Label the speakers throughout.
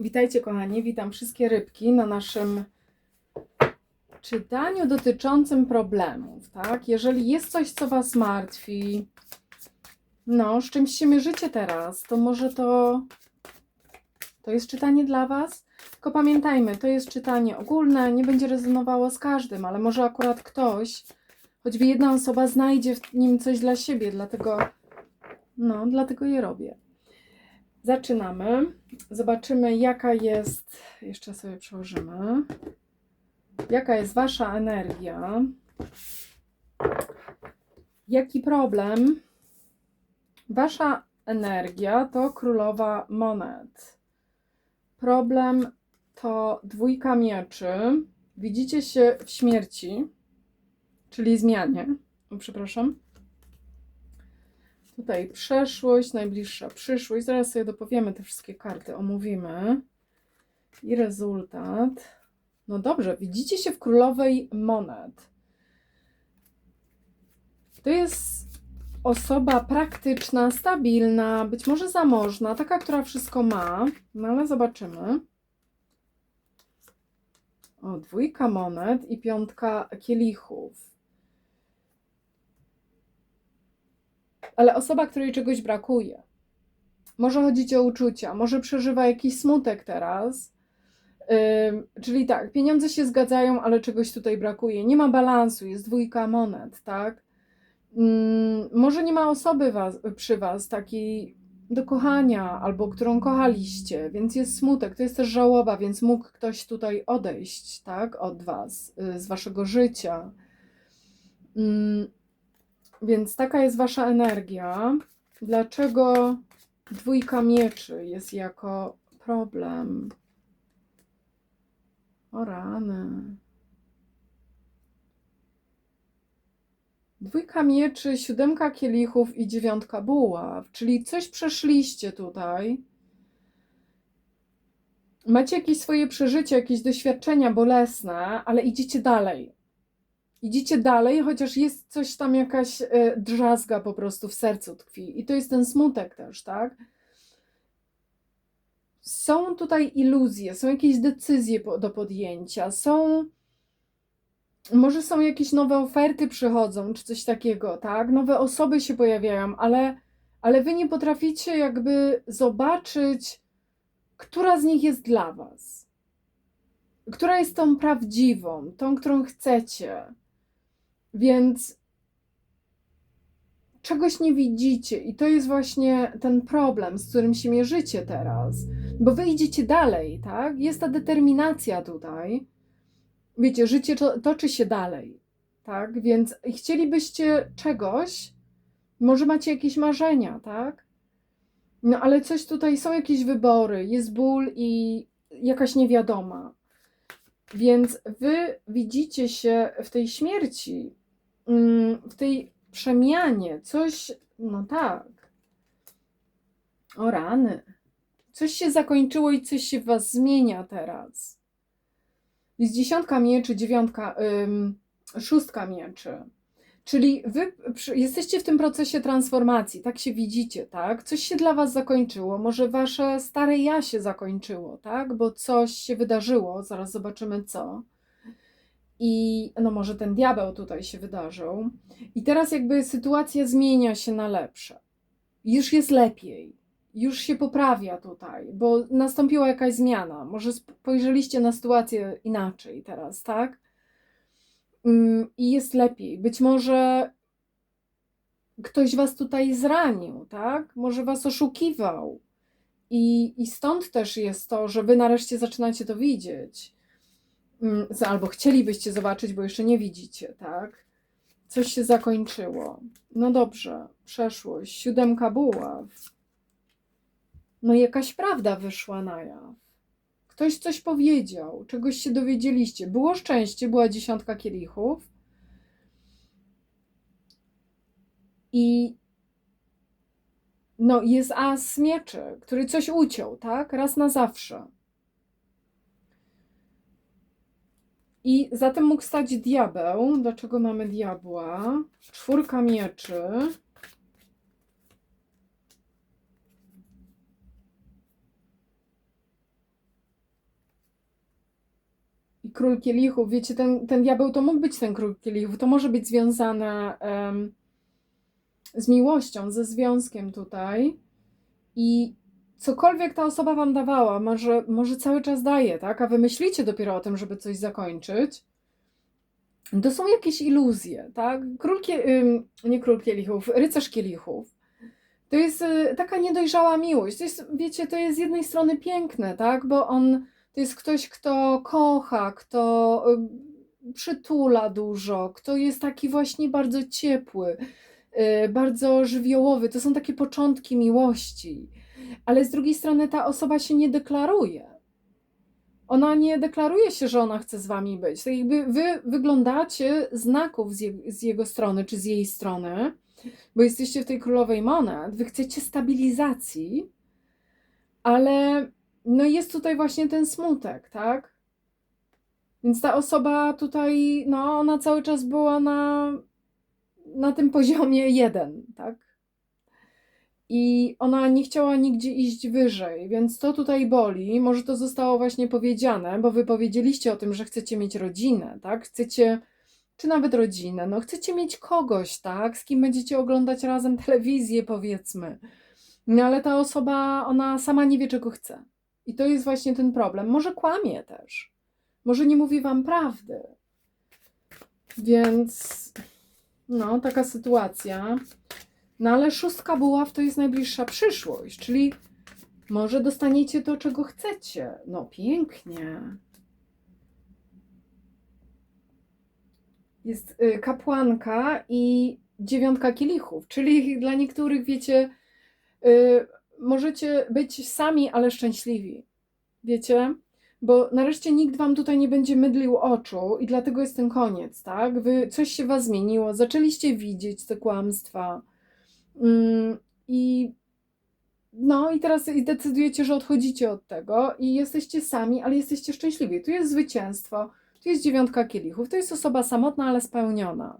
Speaker 1: Witajcie kochani, witam wszystkie rybki na naszym czytaniu dotyczącym problemów, tak? Jeżeli jest coś, co Was martwi, no, z czymś się mierzycie teraz, to może to to jest czytanie dla Was? Tylko pamiętajmy, to jest czytanie ogólne, nie będzie rezonowało z każdym, ale może akurat ktoś, choćby jedna osoba znajdzie w nim coś dla siebie, dlatego no, dlatego je robię. Zaczynamy. Zobaczymy, jaka jest. Jeszcze sobie przełożymy. Jaka jest Wasza energia? Jaki problem? Wasza energia to królowa monet. Problem to dwójka mieczy. Widzicie się w śmierci, czyli zmianie. O, przepraszam. Tutaj przeszłość, najbliższa przyszłość. Zaraz sobie dopowiemy te wszystkie karty, omówimy. I rezultat. No dobrze, widzicie się w królowej monet. To jest osoba praktyczna, stabilna, być może zamożna, taka, która wszystko ma. No ale zobaczymy. O, dwójka monet i piątka kielichów. Ale osoba, której czegoś brakuje. Może chodzić o uczucia, może przeżywa jakiś smutek teraz. Ym, czyli tak, pieniądze się zgadzają, ale czegoś tutaj brakuje. Nie ma balansu, jest dwójka monet, tak? Ym, może nie ma osoby was, przy Was takiej do kochania, albo którą kochaliście, więc jest smutek, to jest też żałoba, więc mógł ktoś tutaj odejść, tak, od Was, y, z Waszego życia. Ym, więc taka jest wasza energia. Dlaczego dwójka mieczy jest jako problem? O rany. Dwójka mieczy, siódemka kielichów i dziewiątka buław, czyli coś przeszliście tutaj. Macie jakieś swoje przeżycia, jakieś doświadczenia bolesne, ale idziecie dalej idziecie dalej, chociaż jest coś tam, jakaś e, drzazga po prostu w sercu tkwi. I to jest ten smutek też, tak? Są tutaj iluzje, są jakieś decyzje do podjęcia, są. Może są jakieś nowe oferty przychodzą, czy coś takiego, tak? Nowe osoby się pojawiają, ale, ale wy nie potraficie jakby zobaczyć, która z nich jest dla was. Która jest tą prawdziwą, tą, którą chcecie więc czegoś nie widzicie, i to jest właśnie ten problem, z którym się mierzycie teraz, bo wy idziecie dalej, tak? Jest ta determinacja tutaj. Wiecie, życie to, toczy się dalej, tak? Więc chcielibyście czegoś, może macie jakieś marzenia, tak? No ale coś tutaj, są jakieś wybory, jest ból i jakaś niewiadoma. Więc wy widzicie się w tej śmierci, w tej przemianie coś, no tak. O rany. Coś się zakończyło i coś się w was zmienia teraz. Jest dziesiątka mieczy, dziewiątka, ym, szóstka mieczy. Czyli wy jesteście w tym procesie transformacji, tak się widzicie, tak? Coś się dla was zakończyło, może wasze stare ja się zakończyło, tak? Bo coś się wydarzyło, zaraz zobaczymy co. I no może ten diabeł tutaj się wydarzył. I teraz jakby sytuacja zmienia się na lepsze. Już jest lepiej. Już się poprawia tutaj, bo nastąpiła jakaś zmiana. Może spojrzeliście na sytuację inaczej teraz, tak? Mm, I jest lepiej. Być może ktoś was tutaj zranił, tak? Może was oszukiwał. I, I stąd też jest to, że wy nareszcie zaczynacie to widzieć albo chcielibyście zobaczyć, bo jeszcze nie widzicie, tak? Coś się zakończyło. No dobrze, przeszłość. Siódemka buław. No jakaś prawda wyszła na jaw. Ktoś coś powiedział, czegoś się dowiedzieliście. Było szczęście, była dziesiątka kielichów. I no jest as mieczy, który coś uciął, tak? Raz na zawsze. I zatem mógł stać diabeł. Dlaczego mamy diabła? Czwórka mieczy. I król kielichów. Wiecie, ten, ten diabeł to mógł być ten król kielichów. To może być związane um, z miłością, ze związkiem tutaj. I cokolwiek ta osoba wam dawała, może, może cały czas daje, tak, a wy myślicie dopiero o tym, żeby coś zakończyć, to są jakieś iluzje, tak, król, nie król kielichów, rycerz kielichów, to jest y, taka niedojrzała miłość, to jest, wiecie, to jest z jednej strony piękne, tak, bo on to jest ktoś, kto kocha, kto y, przytula dużo, kto jest taki właśnie bardzo ciepły, y, bardzo żywiołowy. To są takie początki miłości. Ale z drugiej strony ta osoba się nie deklaruje. Ona nie deklaruje się, że ona chce z wami być. Tak jakby wy wyglądacie znaków z, je, z jego strony czy z jej strony, bo jesteście w tej królowej monet. Wy chcecie stabilizacji, ale no jest tutaj właśnie ten smutek, tak? Więc ta osoba tutaj, no ona cały czas była na, na tym poziomie jeden, tak? I ona nie chciała nigdzie iść wyżej, więc to tutaj boli. Może to zostało właśnie powiedziane, bo wy powiedzieliście o tym, że chcecie mieć rodzinę, tak? Chcecie, czy nawet rodzinę, no chcecie mieć kogoś, tak? Z kim będziecie oglądać razem telewizję, powiedzmy. No ale ta osoba, ona sama nie wie, czego chce. I to jest właśnie ten problem. Może kłamie też. Może nie mówi wam prawdy. Więc no, taka sytuacja. No ale szóstka buław to jest najbliższa przyszłość, czyli może dostaniecie to, czego chcecie. No pięknie. Jest y, kapłanka i dziewiątka kielichów, czyli dla niektórych, wiecie, y, możecie być sami, ale szczęśliwi. Wiecie? Bo nareszcie nikt wam tutaj nie będzie mydlił oczu i dlatego jest ten koniec, tak? Wy, coś się was zmieniło, zaczęliście widzieć te kłamstwa. Mm, I no i teraz decydujecie, że odchodzicie od tego i jesteście sami, ale jesteście szczęśliwi. Tu jest zwycięstwo, tu jest dziewiątka kielichów, to jest osoba samotna, ale spełniona.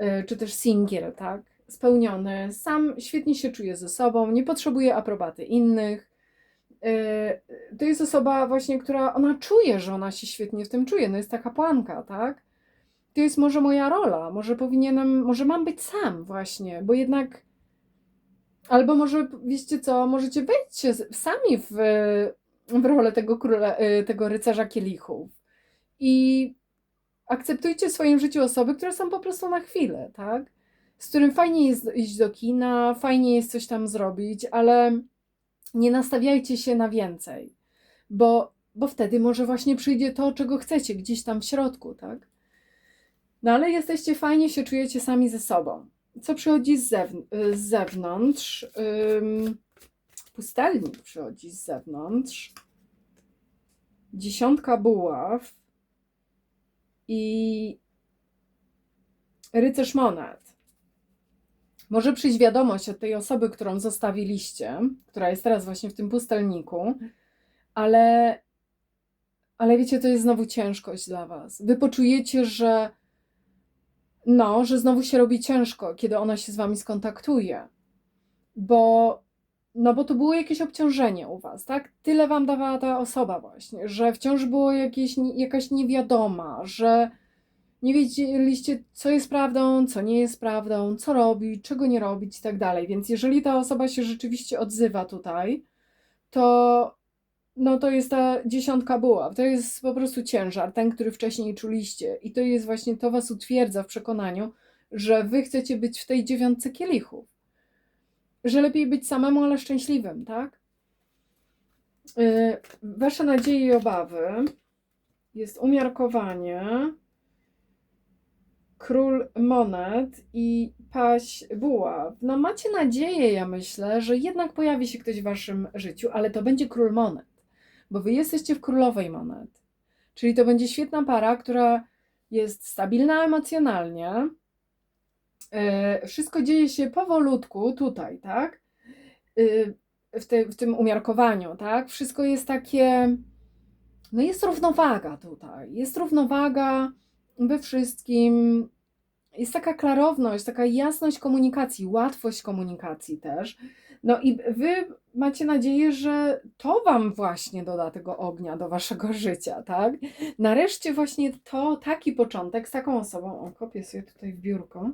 Speaker 1: Yy, Czy też singiel, tak? Spełniony, sam świetnie się czuje ze sobą, nie potrzebuje aprobaty innych. Yy, To jest osoba właśnie, która ona czuje, że ona się świetnie w tym czuje. No jest taka płanka, tak? To jest może moja rola, może powinienem, może mam być sam właśnie, bo jednak Albo może, wiecie co, możecie wejść sami w, w rolę tego króla, y, tego rycerza kielichów i akceptujcie w swoim życiu osoby, które są po prostu na chwilę, tak? Z którym fajnie jest iść do kina, fajnie jest coś tam zrobić, ale nie nastawiajcie się na więcej, bo, bo wtedy może właśnie przyjdzie to, czego chcecie, gdzieś tam w środku, tak? No ale jesteście fajnie, się czujecie sami ze sobą co przychodzi z, zewn- y, z zewnątrz? Ym, pustelnik przychodzi z zewnątrz. Dziesiątka buław i rycerz monet. Może przyjść wiadomość od tej osoby, którą zostawiliście, która jest teraz właśnie w tym pustelniku, ale, ale wiecie, to jest znowu ciężkość dla Was. Wy poczujecie, że no, że znowu się robi ciężko, kiedy ona się z wami skontaktuje. Bo, no bo to było jakieś obciążenie u was, tak? Tyle wam dawała ta osoba właśnie, że wciąż było jakieś, jakaś niewiadoma, że nie wiedzieliście, co jest prawdą, co nie jest prawdą, co robić, czego nie robić i tak dalej. Więc jeżeli ta osoba się rzeczywiście odzywa tutaj, to no to jest ta dziesiątka buław. To jest po prostu ciężar, ten, który wcześniej czuliście. I to jest właśnie, to was utwierdza w przekonaniu, że wy chcecie być w tej dziewiątce kielichów. Że lepiej być samemu, ale szczęśliwym, tak? Yy, Wasze nadzieje i obawy jest umiarkowanie, król monet i paź buław. No macie nadzieję, ja myślę, że jednak pojawi się ktoś w waszym życiu, ale to będzie król monet bo wy jesteście w królowej monet. Czyli to będzie świetna para, która jest stabilna emocjonalnie. Yy, Wszystko dzieje się powolutku tutaj, tak? Yy, W, te, w tym umiarkowaniu, tak? Wszystko jest takie. No jest równowaga tutaj. Jest równowaga we wszystkim. Jest taka klarowność, taka jasność komunikacji, łatwość komunikacji też. No i wy macie nadzieję, że to Wam właśnie doda tego ognia do Waszego życia, tak? Nareszcie właśnie to, taki początek z taką osobą, o, kopię sobie tutaj w biurko,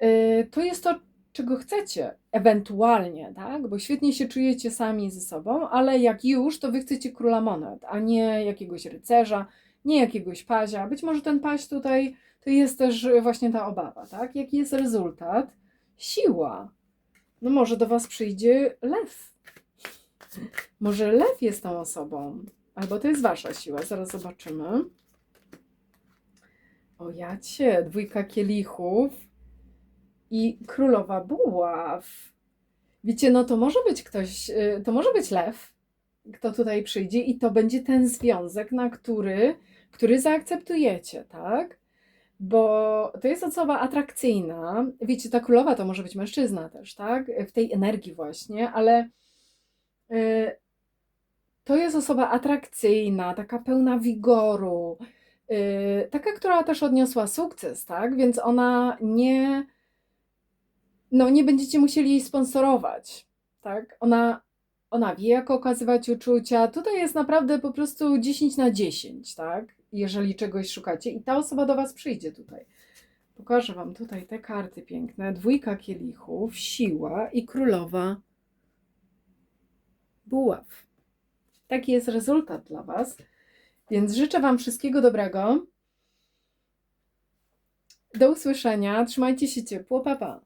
Speaker 1: yy, to jest to, czego chcecie, ewentualnie, tak? Bo świetnie się czujecie sami ze sobą, ale jak już, to Wy chcecie króla monet, a nie jakiegoś rycerza, nie jakiegoś pazia. Być może ten paź tutaj to jest też właśnie ta obawa, tak? Jaki jest rezultat? Siła. No może do Was przyjdzie lew. Może lew jest tą osobą. Albo to jest Wasza siła. Zaraz zobaczymy. O jacie, dwójka kielichów i królowa buław. Wiecie, no to może być ktoś, y, to może być lew, kto tutaj przyjdzie i to będzie ten związek, na który, który zaakceptujecie, tak? Bo to jest osoba atrakcyjna. Wiecie, ta królowa to może być mężczyzna też, tak? W tej energii właśnie, ale y, to jest osoba atrakcyjna, taka pełna wigoru, y, taka, która też odniosła sukces, tak? Więc ona nie, no nie będziecie musieli jej sponsorować, tak? Ona, ona wie, jak okazywać uczucia. Tutaj jest naprawdę po prostu 10 na 10, tak? Jeżeli czegoś szukacie i ta osoba do Was przyjdzie tutaj. Pokażę Wam tutaj te karty piękne. Dwójka kielichów, siła i królowa buław. Taki jest rezultat dla Was. Więc życzę Wam wszystkiego dobrego. Do usłyszenia. Trzymajcie się ciepło. Pa, pa.